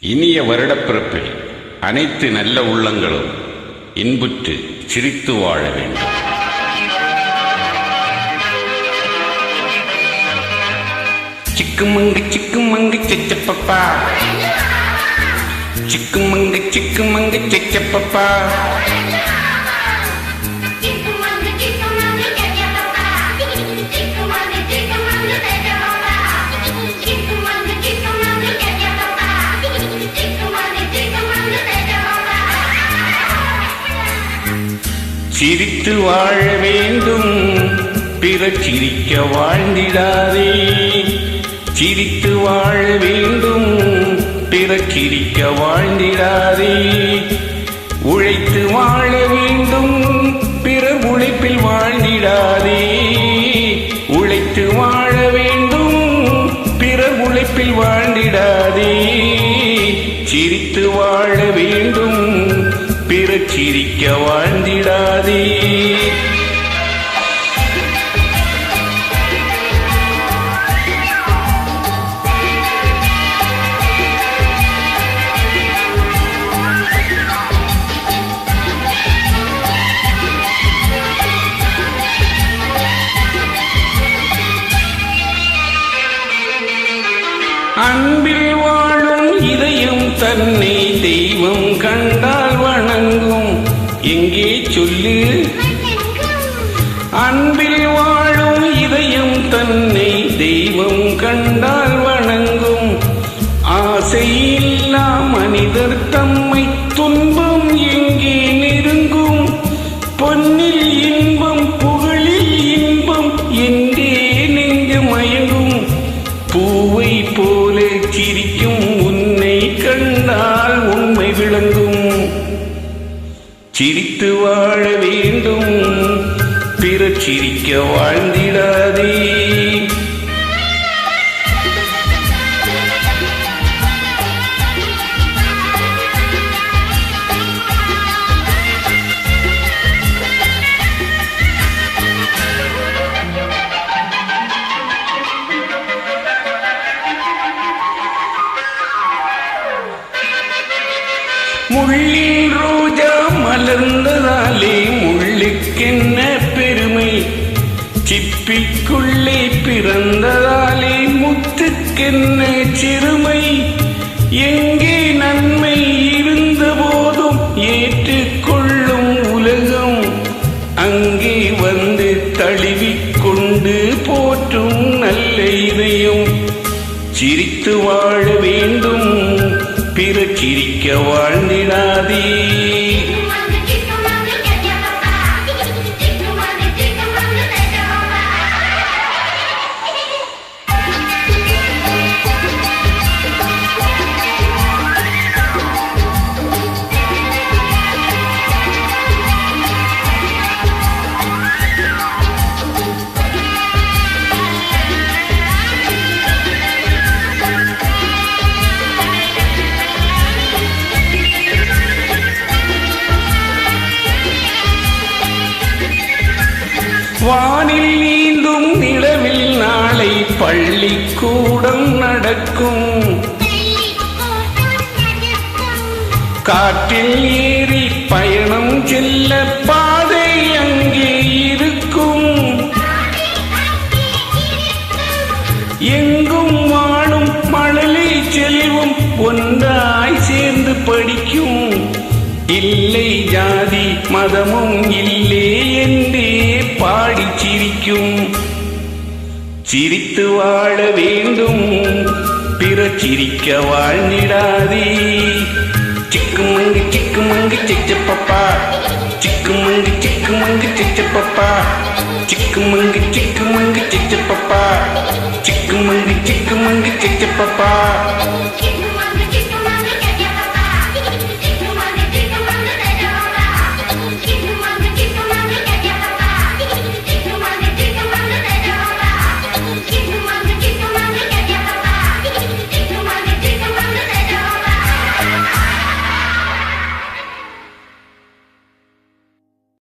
இனிய வருடப்பிறப்பில் அனைத்து நல்ல உள்ளங்களும் இன்புற்று சிரித்து வாழ வேண்டும். சிக்குமங்கு சிக்குமங்கு சிச்சப்பப்பா. சிக்குமங்கு சிக்குமங்கு சிச்சப்பப்பா. சிரித்து வாழ வேண்டும். பிற சிரிக்க வாழ்ந்திடாதே. சிரித்து வாழ வேண்டும். பிற சிரிக்க வாழ்ந்திடாதே. உழைத்து வாழ வேண்டும். பிறர் உழைப்பில் வாழ்ந்திடாதே. உழைத்து வாழ வேண்டும். பிறர் உழைப்பில் வாழ்ந்திடாதே. சிரித்து வாழ வேண்டும். பிற சிரிக்க வாழ்ந்திடாதே அன்பில் வாழும் இதயம் தன்னை தெய்வம் கண்டார் எங்கே சொல்லு? அன்பில் வாழும் இதயம் தன்னை தெய்வம் கண்டால் வணங்கும். ஆசையில்லா மனிதர் தம்மை துன்பம் எங்கே நெருங்கும்? பொன்னில் இன்பம் புகழில் இன்பம் எங்கே நெஞ்சு மயங்கும்? பூவை போல சிரிக்கும் பிற சிரிக்க வாழ்ந்திடாதே முள்ளில் ரோஜா மலர்ந்ததாலே சிப்பிக்குள்ளே பிறந்ததாலே முத்துக்கென்ன சிறுமை. எங்கே நன்மை இருந்த போதும் ஏற்றுக்கொள்ளும் உலகம். அங்கே வந்து தழுவிக்கொண்டு போற்றும் நல்ல இதயம். சிரித்து வாழ வேண்டும் பிற சிரிக்க வாழ்ந்திடாதே. வானில் நீந்தும் நிலவில் நாளை பள்ளிக்கூடம் நடக்கும். காற்றில் ஏறி பயணம் செல்ல பாதை அங்கே இருக்கும். எங்கும் வாழும் மழலை செல்வம் ஒன்றாய் சேர்ந்து படிக்கும். இல்லை ஜாதி மதமும் இல்லை என்று சிரித்து வாழ வேண்டும். பிற சிரிக்க வாழ்ந்திடாதே சிக்கு மங்கு சிச்சப்பப்பா. சிக்கு மங்கு சிக்கு மங்கு சிச்சப்பப்பா. சிக்கு மங்கு சிக்கு மங்கு சிச்சப்பப்பா. சிக்கு மங்கு சிக்கு மங்கு சிச்சப்பப்பா.